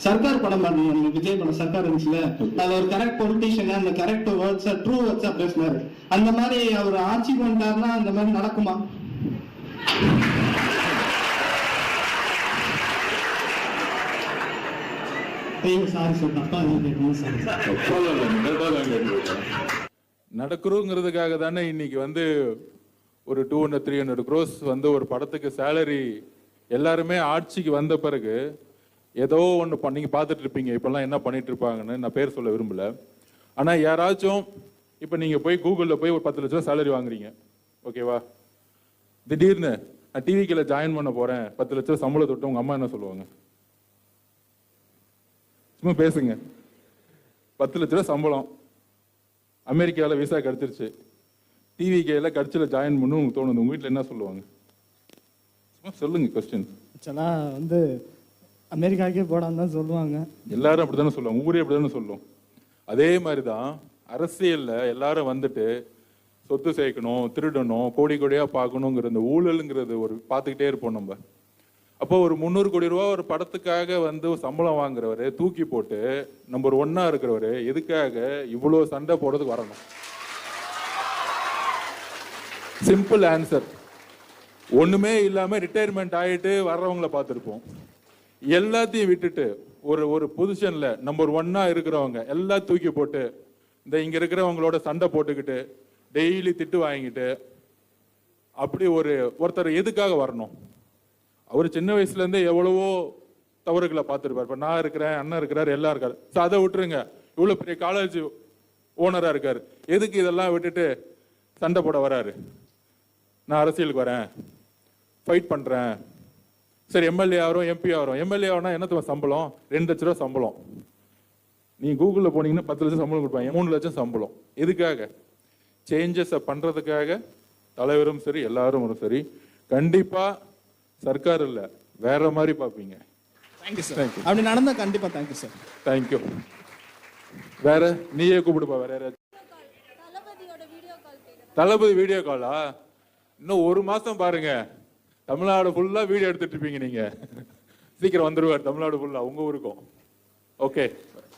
சர்க்கார் படம் பாருங்க விஜய் படம் சர்க்கார் இருந்துச்சுல அதுல ஒரு கரெக்ட் பொலிட்டீஷியன் அந்த கரெக்ட் வேர்ட்ஸ் ட்ரூ வேர்ட்ஸா பேசினாரு. அந்த மாதிரி அவர் ஆட்சி பண்ணிட்டாருன்னா அந்த மாதிரி நடக்குமா? ஐயோ நடக்கிறோங்கிறதுக்காக தானே இன்னைக்கு வந்து ஒரு two hundred three hundred crores வந்து ஒரு படத்துக்கு சேலரி எல்லாருமே ஆட்சிக்கு வந்த பிறகு ஏதோ ஒன்று பண்ணி பார்த்துட்டு இருப்பீங்க. இப்பெல்லாம் என்ன பண்ணிட்டு இருப்பாங்கன்னு நான் பேர் சொல்ல விரும்பல. ஆனால் யாராச்சும் இப்போ நீங்கள் போய் கூகுளில் போய் ஒரு பத்து லட்ச ரூபா சேலரி வாங்குறீங்க ஓகேவா திடீர்னு நான் டிவிக்கில் ஜாயின் பண்ண போகிறேன் பத்து லட்ச ரூபா சம்பளம் தொட்டு உங்கள் அம்மா என்ன சொல்லுவாங்க? சும்மா பேசுங்க. பத்து லட்ச ரூபா சம்பளம். அமெரிக்காவில் விசா கிடச்சிருச்சு. டிவிகேல கட்சியில் ஜாயின் பண்ணு உங்களுக்கு தோணுது. உங்கள் வீட்டில் என்ன சொல்லுவாங்க? சும்மா சொல்லுங்க கொஸ்டின் ஆக்சுவலாக வந்து அமெரிக்காக்கே போடான்னு தான் சொல்லுவாங்க. எல்லாரும் அப்படித்தானே சொல்லுவாங்க. ஊரே அப்படித்தானே சொல்லும். அதே மாதிரி தான் அரசியலில் எல்லாரும் வந்துட்டு சொத்து சேர்க்கணும் திருடணும் கோடி கோடியாக பார்க்கணுங்கிற இந்த ஊழலுங்கிறது ஒரு பார்த்துக்கிட்டே இருப்போம் நம்ம. அப்போ ஒரு முந்நூறு கோடி ரூபா ஒரு படத்துக்காக வந்து சம்பளம் வாங்குறவர் தூக்கி போட்டு நம்பர் ஒன்னா இருக்கிறவர் எதுக்காக இவ்வளோ சண்டை போடுறதுக்கு வரணும்? சிம்பிள் ஆன்சர் ஒன்றுமே இல்லாமல் ரிட்டையர்மெண்ட் ஆகிட்டு வர்றவங்கள பார்த்துருப்போம். எல்லாத்தையும் விட்டுட்டு ஒரு ஒரு பொசிஷன்ல நம்பர் ஒன்னா இருக்கிறவங்க எல்லாம் தூக்கி போட்டு இந்த இங்க இருக்கிறவங்களோட சண்டை போட்டுக்கிட்டு டெய்லி திட்டு வாங்கிட்டு அப்படி ஒரு ஒருத்தர் எதுக்காக வரணும்? அவர் சின்ன வயசுல இருந்தே எவ்வளவோ தவறுகளை பார்த்துருப்பார். இப்ப நான் இருக்கிறேன் அண்ணன் இருக்கிறார் எல்லாம் இருக்காரு. So அதை விட்டுருங்க. இவ்வளவு பெரிய காலேஜ் ஓனரா இருக்காரு. எதுக்கு இதெல்லாம் விட்டுட்டு சண்டை போட வராரு? நான் அரசியலுக்கு வரேன். ஃபைட் பண்றேன். சரி எம்எல்ஏ ஆகிறோம் எம்பி ஆகிறோம் எம்எல்ஏ ஆகணும் என்ன சம்பளம்? ரெண்டு லட்ச ரூபா சம்பளம். நீ கூகுளில் போனீங்கன்னா பத்து லட்சம் சம்பளம் கொடுப்பாங்க. மூணு லட்சம் சம்பளம். எதுக்காக? சேஞ்சஸை பண்றதுக்காக தலைவரும் சரி எல்லாரும் சரி. கண்டிப்பா சர்க்கார் இல்ல. வேற மாதிரி பார்ப்பீங்க. Thank you sir Thank you. அப்படி நடந்தா கண்டிப்பா தேங்க்யூ சார் தேங்க்யூ வேற நீயே கூப்பிடுப்பா வேற யாராச்சும் தளபதி வீடியோ காலா இன்னும் ஒரு மாசம் பாருங்க. தமிழ்நாடு ஃபுல்லாக வீடியோ எடுத்துட்டு இருப்பீங்க நீங்கள் சீக்கிரம் வந்துடுவார் தமிழ்நாடு ஃபுல்லாக உங்கள் ஊருக்கும். ஓகே